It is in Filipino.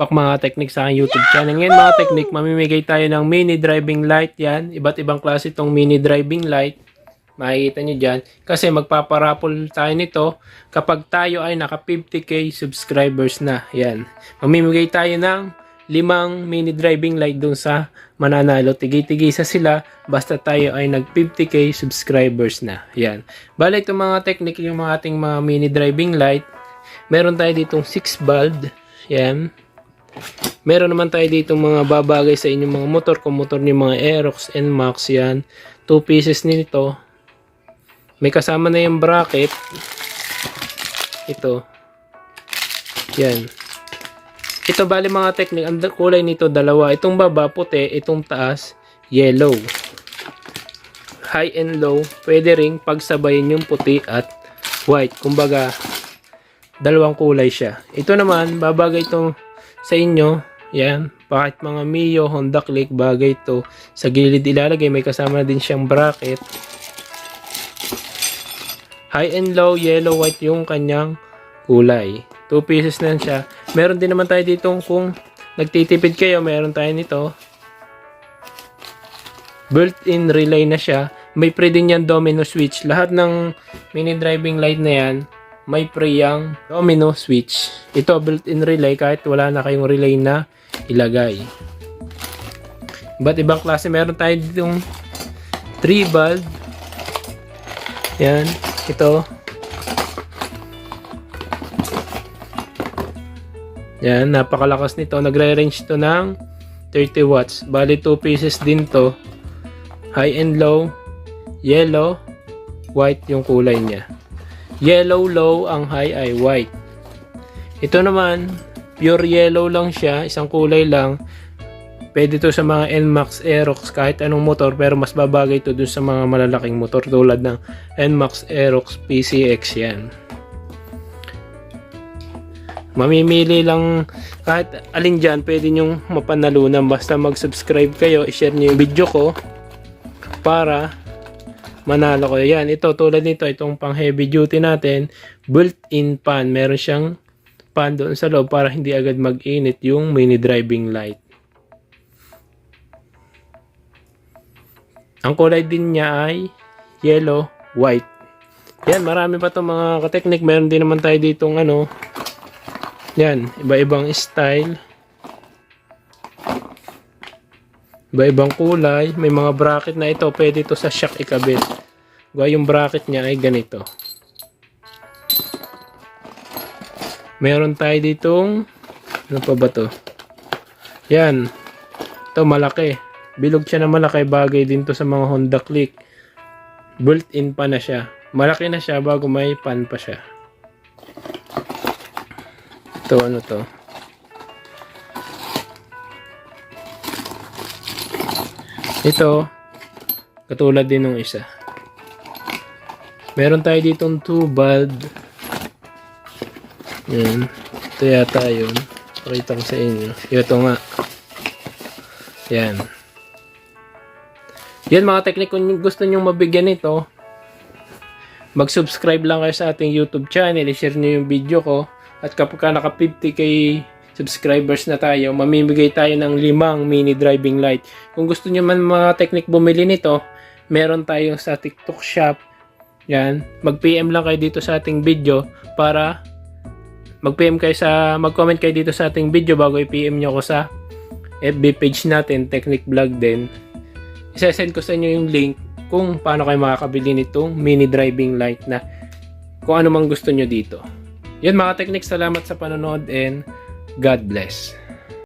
back mga technique sa aking YouTube channel. Ngayon mga technique, mamimigay tayo ng mini driving light yan. Iba't ibang klase itong mini driving light. Makikita nyo dyan. Kasi magpaparapol tayo nito kapag tayo ay naka 50k subscribers na. Yan. Mamimigay tayo ng limang mini driving light dun sa mananalo. Tigi-tigisa sila basta tayo ay nag 50k subscribers na. Yan. Balik itong mga technique yung mga ating mga mini driving light. Meron tayo ditong 6 bulb. Yan. Meron naman tayo dito mga babagay sa inyong mga motor. Kung motor ni mga Aerox and Max yan. 2 pieces nito. May kasama na yung bracket. Ito. Yan. Ito bali mga technique. Ang kulay nito dalawa. Itong baba puti. Itong taas yellow. High and low. Pwede ring pagsabayin yung puti at white. Kumbaga dalawang kulay siya. Ito naman babagay itong sa inyo. Yan. Bakit mga Mio, Honda Click, bagay ito. Sa gilid ilalagay, may kasama na din siyang bracket. High and low, yellow, white yung kanyang kulay. Two pieces na siya. Meron din naman tayo dito kung nagtitipid kayo, meron tayo nito. Built-in relay na siya. May pre din domino switch. Lahat ng mini driving light na yan, may pre yung domino switch. Ito built-in relay kahit wala na kayong relay na ilagay. Iba't ibang klase. Meron tayo ditong 3 bulb. Yan. Ito. Yan. Napakalakas nito. Nagre-range to ng 30 watts. Bali 2 pieces din to. High and low. Yellow. White yung kulay niya. Yellow low ang high ay white. Ito naman, pure yellow lang siya, isang kulay lang. Pwede to sa mga NMAX Aerox kahit anong motor pero mas babagay to dun sa mga malalaking motor tulad ng NMAX Aerox PCX yan. Mamimili lang kahit alin dyan pwede nyong mapanalunan basta mag-subscribe kayo, i-share nyo yung video ko para manalo ko. Yan, ito tulad nito, itong pang heavy duty natin, built-in pan. Meron siyang pan doon sa loob para hindi agad mag-init yung mini driving light. Ang kulay din niya ay yellow, white. Yan, marami pa itong mga kateknik. Meron din naman tayo ditong ano, yan, iba-ibang style. Iba-ibang kulay. May mga bracket na ito. Pwede ito sa shock ikabit. Gwa yung bracket niya ay ganito. Meron tayo ditong ano pa ba to? Yan. Ito malaki. Bilog siya na malaki. Bagay din to sa mga Honda Click. Built-in pa na siya. Malaki na siya bago may pan pa siya. Ito ano to? Ito, katulad din ng isa. Meron tayo ditong 2 bulb. Yan. Ito yata yun. Pakita ko sa inyo. Ito nga. Yan. Yan mga teknik, kung gusto nyong mabigyan nito, mag-subscribe lang kayo sa ating YouTube channel. I-share nyo yung video ko. At kapag ka naka 50k subscribers na tayo, mamimigay tayo ng limang mini driving light. Kung gusto niyo man mga technique bumili nito, meron tayo sa TikTok shop. Yan, mag-PM lang kayo dito sa ating video para mag-PM kayo sa mag-comment kayo dito sa ating video bago i-PM niyo ako sa FB page natin, Technic Vlog din. Isa-send ko sa inyo yung link kung paano kayo makakabili nitong mini driving light na kung ano mang gusto nyo dito. Yan mga techniques, salamat sa panonood and God bless.